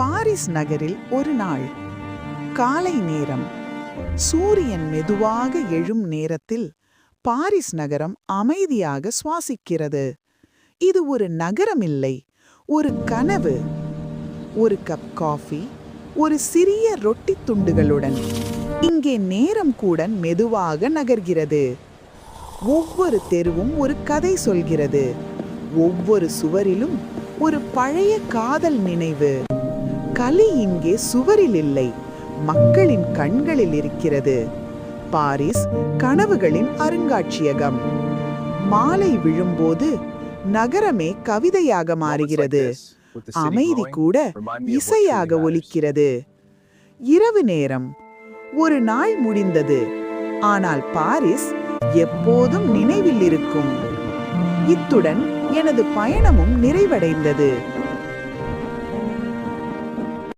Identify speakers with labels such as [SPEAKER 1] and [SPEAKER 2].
[SPEAKER 1] Paris நகரில் ஒரு நாள் காலை நேரம் சூரியன் மெதுவாக எழும் நேரத்தில் பாரிஸ் நகரம் அமைதியாக சுவாசிக்கிறது. இது ஒரு நகரம் இல்லை ஒரு கனவு ஒரு கப் காஃபி ஒரு சிறிய ரொட்டி துண்டுகளுடன். இங்கே நேரம் கூட மெதுவாக நகர்கிறது. ஒவ்வொரு தெருவும் ஒரு கதை சொல்கிறது. ஒவ்வொரு சுவரிலும் ஒரு பழைய காதல் நினைவு. கலி இங்கே சுவரில் இல்லை. மக்களின் கண்களில் இருக்கிறது. பாரிஸ் கனவுகளின் அருங்காட்சியகம். மாலை விழும்போது நகரமே கவிதையாக மாறுகிறது. அமைதி கூட இசையாக ஒலிக்கிறது. இரவு நேரம். ஒரு நாள் முடிந்தது. ஆனால் பாரிஸ் எப்போதும் நினைவில் இருக்கும். இத்துடன் எனது பயணமும் நிறைவடைந்தது.